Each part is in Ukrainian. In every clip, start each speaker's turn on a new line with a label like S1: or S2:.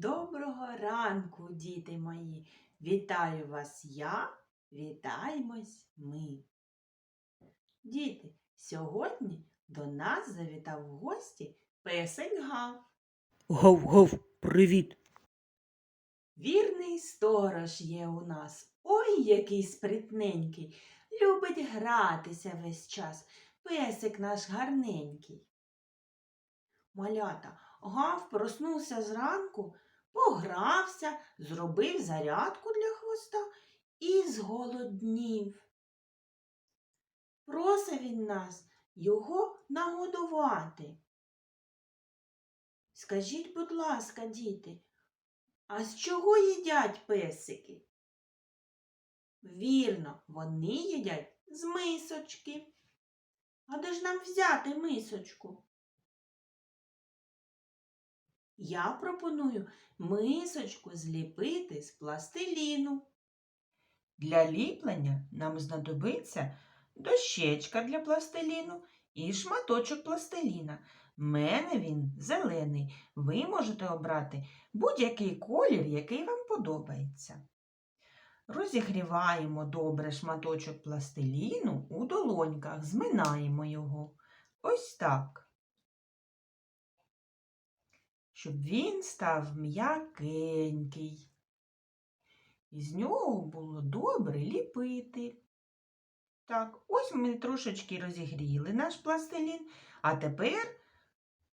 S1: Доброго ранку, діти мої! Вітаю вас я, вітаємось ми. Діти, сьогодні до нас завітав в гості песик Гав.
S2: Гав-гав, привіт.
S1: Вірний сторож є у нас. Ой, який спритненький. Любить гратися весь час. Песик наш гарненький. Малята, Гав проснувся зранку, погрався, зробив зарядку для хвоста і зголоднів. Просив він нас його нагодувати. Скажіть, будь ласка, діти, а з чого їдять песики? Вірно, вони їдять з мисочки. А де ж нам взяти мисочку? Я пропоную мисочку зліпити з пластиліну. Для ліплення нам знадобиться дощечка для пластиліну і шматочок пластиліна. В мене він зелений. Ви можете обрати будь-який колір, який вам подобається. Розігріваємо добре шматочок пластиліну у долоньках, зминаємо його. Ось так. Щоб він став м'якенький. І з нього було добре ліпити. Так, ось ми трошечки розігріли наш пластилін, а тепер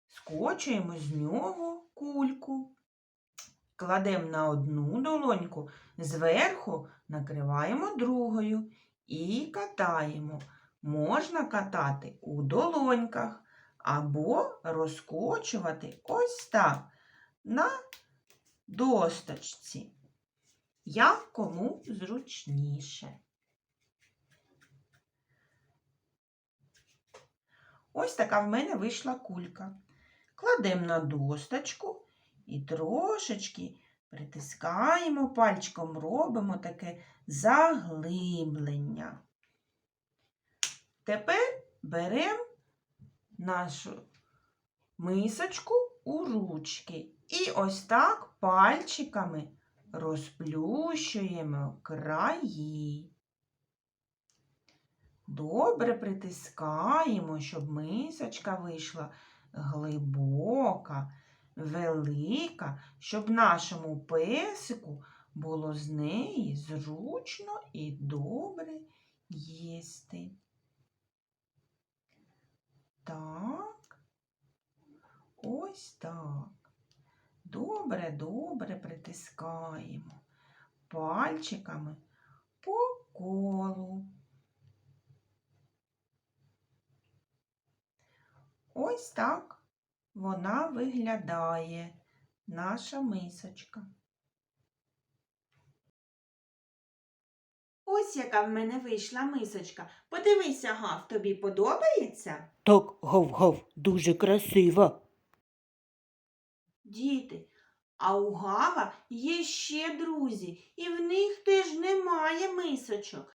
S1: скочуємо з нього кульку. Кладемо на одну долоньку, зверху накриваємо другою і катаємо. Можна катати у долоньках або розкочувати ось так на досточці. Як кому зручніше. Ось така в мене вийшла кулька. Кладемо на досточку і трошечки притискаємо пальчиком, робимо таке заглиблення. Тепер беремо нашу мисочку у ручки і ось так пальчиками розплющуємо краї. Добре притискаємо, щоб мисочка вийшла глибока, велика, щоб нашому песику було з неї зручно і добре їсти. Так, ось так. Добре, добре притискаємо пальчиками по колу. Ось так вона виглядає, наша мисочка. Ось яка в мене вийшла мисочка. Подивися, Гав, тобі подобається?
S2: Так, гав-гав, дуже красиво.
S1: Діти, а у Гава є ще друзі, і в них теж немає мисочок.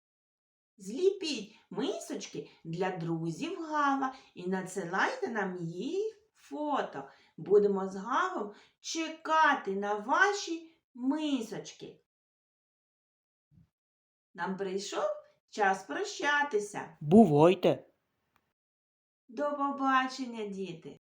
S1: Зліпіть мисочки для друзів Гава і надсилайте нам їх фото. Будемо з Гавом чекати на ваші мисочки. Нам прийшов час прощатися.
S2: Бувайте.
S1: До побачення, діти!